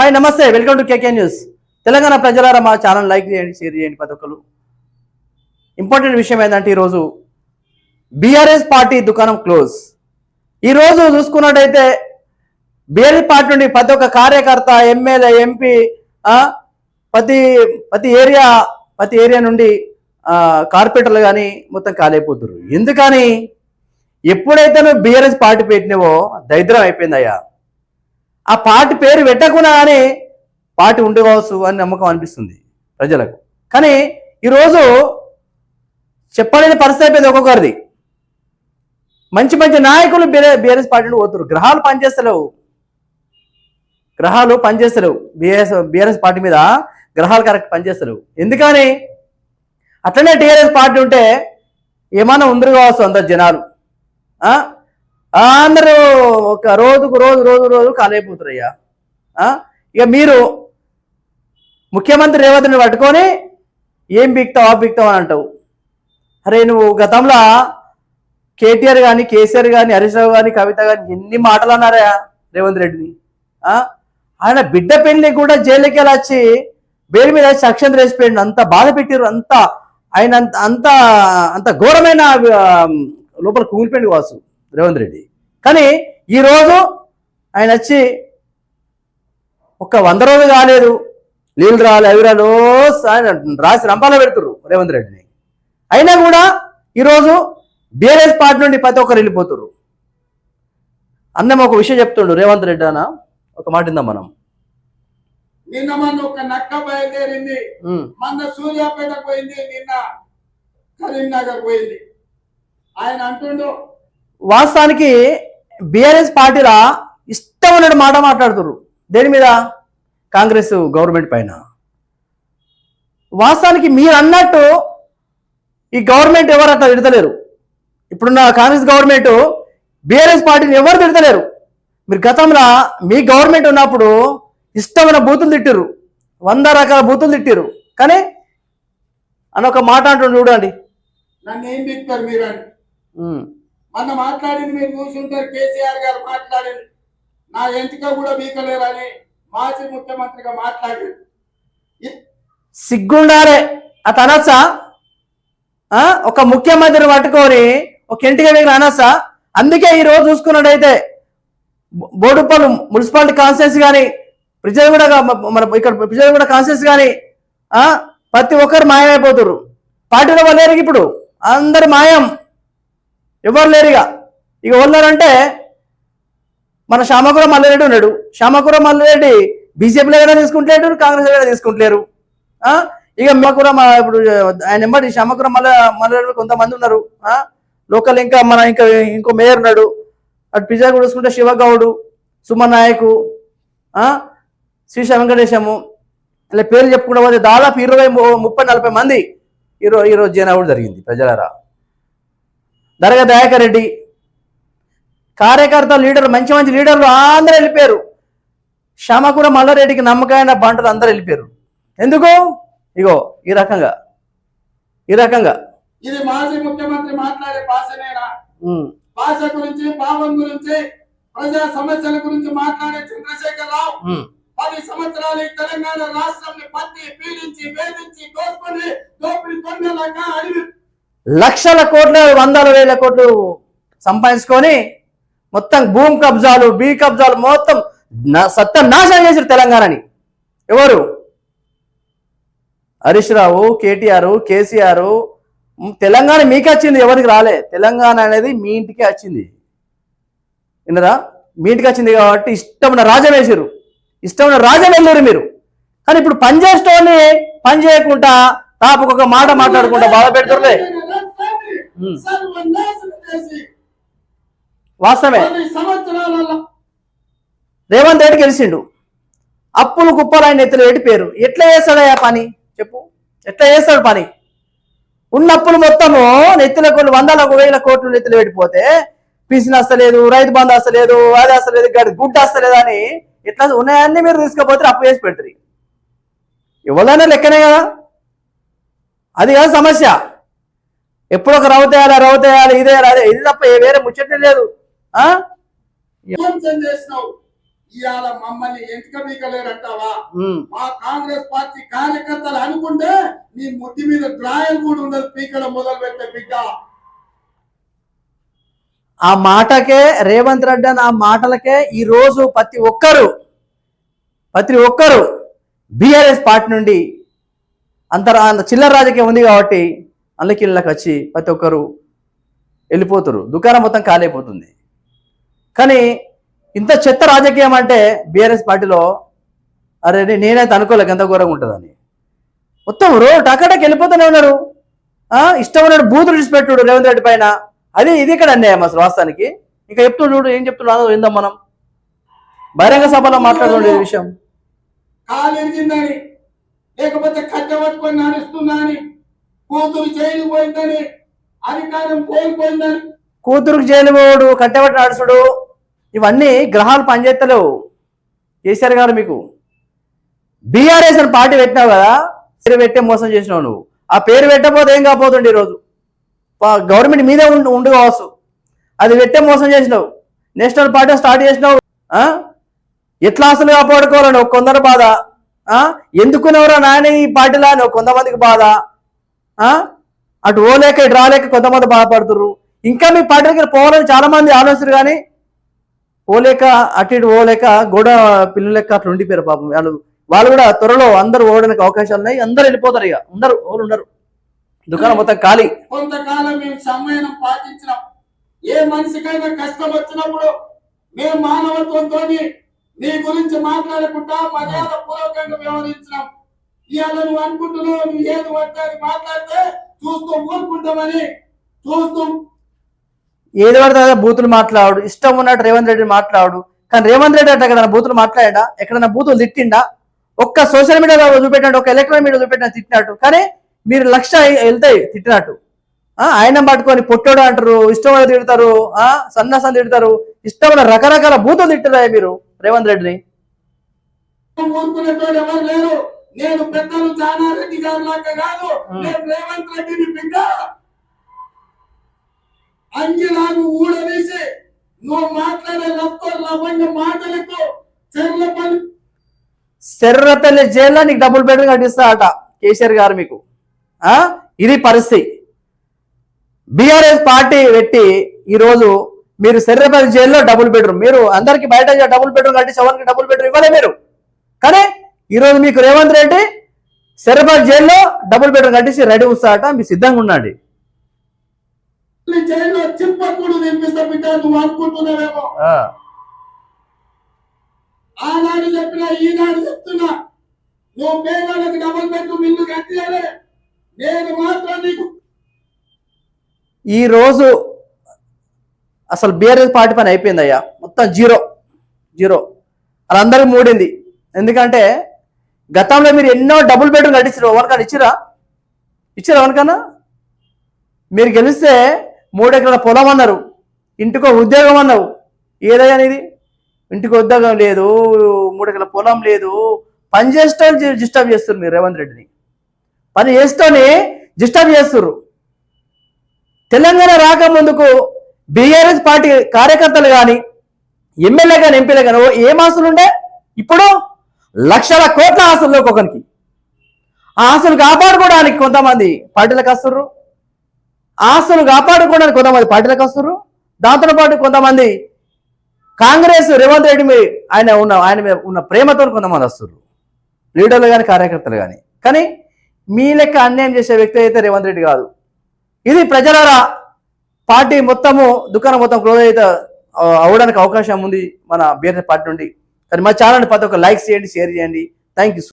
Hi నమస్తే. Welcome to KK news. Telangana ప్రజలారా మా ఛానల్ లైక్ చేయండి షేర్ చేయండి ప్రతి ఒక్కరు. ఇంపార్టెంట్ విషయం ఏంటంటే ఈరోజు బీఆర్ఎస్ పార్టీ దుకాణం క్లోజ్. ఈరోజు చూసుకున్నట్టయితే బీఆర్ఎస్ పార్టీ నుండి ప్రతి ఒక్క కార్యకర్త ఎమ్మెల్యే ఎంపీ ప్రతి ప్రతి ఏరియా ప్రతి ఏరియా నుండి కార్పొరేటర్లు కానీ మొత్తం కాలైపోతున్నారు ఎందుకని? ఎప్పుడైతే నువ్వు బీఆర్ఎస్ పార్టీ పెట్టినవో దరిద్రం అయిపోయిందయ్యా. ఆ పార్టీ పేరు పెట్టకుండా కానీ పార్టీ ఉండవచ్చు అని నమ్మకం అనిపిస్తుంది ప్రజలకు. కానీ ఈరోజు చెప్పలేని పరిస్థితి అయిపోయింది ఒక్కొక్కరిది. మంచి మంచి నాయకులు బీఆర్ బీఆర్ఎస్ పార్టీలు పోతున్నారు. గ్రహాలు పనిచేస్తలేవు. గ్రహాలు పనిచేస్తలేవు. బీఆర్ఎస్ బీఆర్ఎస్ పార్టీ మీద గ్రహాలు కరెక్ట్ పనిచేస్తలేవు. ఎందుకని? అట్లనే టీఆర్ఎస్ పార్టీ ఉంటే ఏమైనా ఉందరు కావచ్చు అందరు జనాలు. అందరూ ఒక రోజుకు రోజు రోజు రోజు కాలైపోతారు అయ్యా ఇక మీరు ముఖ్యమంత్రి రేవంత్ని పట్టుకొని ఏం బిక్తావు ఆ బిక్తావు అని అంటావు. అరే నువ్వు గతంలో కేటీఆర్ కానీ కేసీఆర్ కానీ హరీష్ రావు కానీ కవిత కానీ ఎన్ని మాటలు అన్నారా రేవంత్ రెడ్డిని. ఆయన బిడ్డ పెళ్ళి కూడా జైలుకి వెళ్ళి వచ్చి బెయిల్ మీద వచ్చి రేసిపోయిండు అంత బాధ పెట్టిరు అంత ఆయన అంత అంత అంత ఘోరమైన లోపల కూలిపోయింది వాసు రేవంత్ రెడ్డి. కానీ ఈరోజు ఆయన వచ్చి ఒక్క వంద రోజులు కాలేదు. నీళ్ళు రాలి అవి రాలు ఆయన రాసి రంపాల పెడుతుర్రు రేవంత్ రెడ్డిని. అయినా కూడా ఈరోజు బీఆర్ఎస్ పార్టీ నుండి ప్రతి ఒక్కరు వెళ్ళిపోతుర్రు. అన్నం ఒక విషయం చెప్తుండు రేవంత్ రెడ్డి అన్న. ఒక మాట ఇందాం మనం. నిన్న మొన్న ఒక నక్క బయలుదేరింది. మొన్న సూర్యాపేట పోయింది నిన్న కరీంనగర్ పోయింది. ఆయన అంటుండు వాస్తవానికి బీఆర్ఎస్ పార్టీలా ఇష్టం ఉన్నట్టు మాట మాట్లాడుతుర్రు. దేని మీద? కాంగ్రెస్ గవర్నమెంట్ పైన. వాస్తవానికి మీరు అన్నట్టు ఈ గవర్నమెంట్ ఎవరు అట్లా తిడతలేరు. ఇప్పుడున్న కాంగ్రెస్ గవర్నమెంట్ బీఆర్ఎస్ పార్టీని ఎవరు తిడతలేరు. మీరు గతంలో మీ గవర్నమెంట్ ఉన్నప్పుడు ఇష్టమైన బూతులు తిట్టిర్రు. వంద రకాల బూతులు తిట్టిర్రు. కానీ అని ఒక మాట అంటుండు చూడండి. నన్ను ఏం బిక్తారు మీరు మొన్న మాట్లాడింది మీరు చూసుంటారు కేసీఆర్ గారు మాట్లాడింది నా ఎంటిక కూడా బీకలేరని మాజీ ముఖ్యమంత్రిగా మాట్లాడారు. సిగ్గుండాలే. అత అనొచ్చా ఒక ముఖ్యమంత్రిని పట్టుకొని ఒక ఇంటికి దగ్గర అనొచ్చా అందుకే ఈ రోజు చూసుకున్నట్టయితే బోడుపల్లి మున్సిపాలిటీ కాన్స్టిట్యూన్స్ కానీ ప్రజలు కూడా మన ఇక్కడ ప్రజలు కూడా కాన్స్టిట్యూన్స్ కానీ ప్రతి ఒక్కరు మాయమైపోతున్నారు పార్టీలో వాళ్ళు లేరు ఇప్పుడు అందరు మాయం. ఎవరు లేరు ఇక ఇక ఉన్నారంటే మన శ్యామకుర మల్లారెడ్డి ఉన్నాడు. శ్యామకుర మల్లారెడ్డి బీజేపీలో కూడా తీసుకుంటలేడు కాంగ్రెస్ కూడా తీసుకుంటలేరు. ఇక కూడా మా ఇప్పుడు ఆయన ఎంబడి శ్యామకుర మల్ల మల్లారెడ్డి కొంతమంది ఉన్నారు. లోకల్ ఇంకా మన ఇంకా ఇంకో మేయర్ ఉన్నాడు. అటు పిజ్జా కూడా చూసుకుంటే శివగౌడు సుమన్ నాయకు ఆ? శ్రీశ వెంకటేశము. ఇలా పేర్లు చెప్పుకుంటే దాదాపు ఇరవై ముప్పై నలభై మంది ఈరోజు ఈరోజు జైన్ జరిగింది ప్రజలారా. దరగా దయాకర్ రెడ్డి. కార్యకర్త లీడర్ మంచి మంచి లీడర్లు అందరూ వెళ్ళిపోయారు. శ్యామకూర మల్లారెడ్డికి నమ్మకమైన బంటలు అందరూ వెళ్ళిపోయారు. ఎందుకు? ఇగో ఈ రకంగా. ఈ రకంగా. ఇది మాజీ ముఖ్యమంత్రి మాట్లాడే భాషనేనా? భాష గురించి భావం గురించి ప్రజా సమస్యల గురించి మాట్లాడే చంద్రశేఖర్ రావు పది సంవత్సరాలు తెలంగాణ రాష్ట్రాన్ని పట్టి పీడించి వేధించి దోసుకొని దోపిడి కొండలాగా అడిగి లక్షల కోట్లు వందల వేల కోట్లు సంపాదించుకొని మొత్తం భూమి కబ్జాలు బీ కబ్జాలు మొత్తం నా- నాశనం చేశారు తెలంగాణని. ఎవరు? హరీష్ రావు కేటీఆర్ కేసీఆర్. తెలంగాణ మీకు వచ్చింది ఎవరికి రాలే. తెలంగాణ అనేది మీ ఇంటికే వచ్చింది. విన్నరా? మీ ఇంటికి వచ్చింది కాబట్టి ఇష్టమైన రాజం వేసారు ఇష్టమైన రాజం వెళ్ళారు మీరు. కానీ ఇప్పుడు పని చేసేటోని పని చేయకుండా తాపకు ఒక మాట మాట్లాడకుండా బాధ పెడతారులే సంవత్సరాలలో రేవంత్ రెడ్డి గెలిచిండు. అప్పులు కుప్పలు ఆయన ఎత్తులు పెట్టి పేరు? ఎట్లా చేస్తాడయ్యా పని? చెప్పు. ఎట్లా చేస్తాడు పని? ఉన్న అప్పులు మొత్తము నెత్తుల కోట్లు వందల వేల కోట్లు నెత్తులు పెట్టిపోతే పిసిని వస్తలేదు రైతు బంధు వస్తలేదు అది వస్తలేదు గడి గుడ్డ వస్తలేదు అని ఇట్లా ఉన్నాయన్నీ మీరు తీసుకుపోతే అప్పు చేసి పెడతారు. ఎవరైనా లెక్కనే కదా. అది కాదు సమస్య. ఎప్పుడు ఒక రవ్వుతేయాలి ఇదే అదే. ఇది తప్ప వేరే ముచ్చటే లేదు. ఇవాళ మమ్మల్ని. మా కాంగ్రెస్ పార్టీ కార్యకర్తలు అనుకుంటే నీ ముట్టి మీద డ్రాయల్ కూడా ఉండదు పీకడం మొదలు పెట్టే బిడ్డ. ఆ మాటకే రేవంత్ రెడ్డి అని ఆ మాటలకే ఈ రోజు ప్రతి ఒక్కరు ప్రతి ఒక్కరు బీఆర్ఎస్ పార్టీ నుండి అంతర అంత చిల్లర రాజకీయం ఉంది కాబట్టి అందులోకి ఇళ్ళకి వచ్చి ప్రతి ఒక్కరు వెళ్ళిపోతారు దుకాణం మొత్తం ఖాళీ అయిపోతుంది కానీ ఇంత చెత్త రాజకీయం అంటే బీఆర్ఎస్ పార్టీలో అరే నేనైతే అనుకోలేక ఎంత ఘోరంగా ఉంటుందని. మొత్తం రో టకాటకి వెళ్ళిపోతూనే ఉన్నారు. ఇష్టమైన ఇష్టం ఉన్నాడు బూతులు విడిచిపెట్టుడు రేవంత్ రెడ్డి పైన. అది ఇది ఇక్కడ అన్యాయం అసలు వాస్తవానికి. ఇంకా చెప్తున్నాడు చూడు ఏం చెప్తున్నాడు విందాం మనం. బహిరంగ సభలో మాట్లాడుతుండే విషయం. కాలు ఎరిగిందని లేకపోతే కట్టె నడుస్తున్నా అని కూతురు జైలు పోయిందని అధికారం కోల్పోయిందని. కూతురుకు జైలు పోడు కట్టెబట్టి నడుచుడు ఇవన్నీ గ్రహాలు పనిచేస్తలేవు కేసీఆర్ గారు మీకు. బీఆర్ఎస్ అని పార్టీ పెట్టినావు కదా పేరు పెట్టే మోసం చేసినావు నువ్వు. ఆ పేరు పెట్టకపోతే ఏం కాపోతుండే ఈరోజు? గవర్నమెంట్ మీదే ఉండు ఉండు కావచ్చు. అది పెట్టే మోసం చేసినావు. నేషనల్ పార్టీ స్టార్ట్ చేసినావు. ఎట్లా అసలు కాపాడుకోవాలని ఒక కొందరు బాధ. ఆ? ఎందుకునేవరా నాయన ఈ పార్టీలో అని ఒక కొంతమందికి బాధ? అటు ఓలేక ఇటు రాలేక కొంతమంది బాధపడుతున్నారు ఇంకా మీ పార్టీ దగ్గర పోవాలని చాలా మంది ఆలోచన కానీ పోలేక అటు ఇటు పోలేక గోడ పిల్లలు లెక్క అట్లా ఉండిపోయారు పాపం. వాళ్ళు వాళ్ళు కూడా త్వరలో అందరూ ఓడడానికి అవకాశాలు ఉన్నాయి. అందరు వెళ్ళిపోతారు ఇక. అందరు ఎవరు ఉండరు. దుకాణం మొత్తం ఖాళీ. కొంతకాలం మేము సమ్మేళనం పాటించినాం. ఏ మనిషికైనా కష్టం వచ్చినప్పుడు మేము మానవత్వంతో మీ గురించి మాట్లాడకుండా మర్యాద పూర్వకంగా వ్యవహరించినాం. ఇవాళ నువ్వు అనుకుంటున్నావు నువ్వు ఏది పడితే అది మాట్లాడితే చూస్తూ ఊరుకుంటామని. చూస్తూ. ఏది పడితే బూతులు మాట్లాడు. ఇష్టం ఉన్నట్టు రేవంత్ రెడ్డి మాట్లాడు. కానీ రేవంత్ రెడ్డి అంటే ఎక్కడైనా బూతులు మాట్లాడా? ఎక్కడైనా బూతులు తిట్టిండా? ఒక్క సోషల్ మీడియాలో చూపెట్టినట్టు ఒక ఎలక్ట్రానిక్ మీడియా చూపెట్టిన తిట్టినట్టు. కానీ మీరు లక్ష వెళ్తాయి తిట్టినట్టు. ఆ, ఆయన పట్టుకొని పొట్టోడు అంటారు ఇష్టం ఉన్న తిడతారు ఆ సన్నాసం తిడతారు. ఇష్టమైన రకరకాల బూతులు తిట్టారా మీరు రేవంత్ రెడ్డిని. నేను పెద్దలు జానారెడ్డి గారి లాగా కాదు. నేను రేవంత్ రెడ్డిని బిడ్డ. అంగిలాగు ఊడదీసి నువ్వు మాట్లాడే లత్తో లవంగ మాటలకు చెర్ల పని శర్రపల్లి జైల్లో నీకు డబుల్ బెడ్రూమ్ కట్టిస్తా అట కేసీఆర్ గారు మీకు. ఆ? ఇది పరిస్థితి. బీఆర్ఎస్ పార్టీ పెట్టి ఈరోజు మీరు శర్రపల్లి జైల్లో డబుల్ బెడ్రూమ్ మీరు అందరికి బయట డబుల్ బెడ్రూమ్ కట్టి ఎవరికి డబుల్ బెడ్రూమ్ ఇవ్వలే మీరు. కానీ ఈరోజు మీకు రేవంత్ రెడ్డి శర్రపల్లి జైల్లో డబుల్ బెడ్రూమ్ కట్టించి రెడీ వస్తాడట మీరు సిద్ధంగా ఉండండి. జైల్లో చిప్పకూడు తినిపిస్తా బిడ్డ నువ్వు అనుకుంటున్నావేమో. ఆ, ఆనాడు చెప్పినా ఈనాడు చెప్తున్నా. నువ్వు పేదలకు డబుల్ బెడ్రూమ్ ఇల్లు కట్టియాలి. నేను మాత్రం నీకు ఈ రోజు అసలు బీఆర్ఎస్ పార్టీ పని అయిపోయింది అయ్యా మొత్తం జీరో. జీరో. వాళ్ళందరికీ మూడింది. ఎందుకంటే గతంలో మీరు ఎన్నో డబుల్ బెడ్రూమ్ కట్టించారు ఎవరికైనా ఇచ్చిరా ఇచ్చిరా ఎవరికైనా మీరు గెలిస్తే మూడు ఎకరాల పొలం అన్నారు ఇంటికో ఉద్యోగం అన్నావు. ఏదయ్యా ఇది ఇంటికి ఉద్యోగం లేదు మూడు ఎకరాల పొలం లేదు. పని చేస్తే డిస్టర్బ్ చేస్తున్నారు మీరు రేవంత్ రెడ్డిని. పని చేస్తూనే డిస్టర్బ్ చేస్తున్నారు తెలంగాణ రాకముందుకు బీఆర్ఎస్ పార్టీ కార్యకర్తలు కానీ ఎమ్మెల్యే కానీ ఎంపీలే కానీ ఏం ఆస్తులు ఉండే ఇప్పుడు లక్షల కోట్ల ఆస్తులు ఒక్కొక్కరికి ఆ ఆస్తులు కాపాడుకోవడానికి కొంతమంది పార్టీలకు వస్తుర్రు. ఆ ఆస్తులు కాపాడుకోవడానికి కొంతమంది పార్టీలకు వస్తుర్రు. దాంతో పాటు కొంతమంది కాంగ్రెస్ రేవంత్ రెడ్డి మీద ఆయన ఉన్న ఆయన మీద ఉన్న ప్రేమతో కొంతమంది వస్తుర్రు. లీడర్లు కానీ కార్యకర్తలు కానీ కానీ మీ లెక్క అన్యాయం చేసే వ్యక్తి అయితే రేవంత్ రెడ్డి కాదు. ఇది ప్రజలరా పార్టీ మొత్తము దుకాణం మొత్తం క్లోజ్ అయితే అవడానికి అవకాశం ఉంది మన బీఆర్ఎస్ పార్టీ నుండి. కానీ మా ఛానల్ పాత ఒక లైక్ చేయండి షేర్ చేయండి. Thank you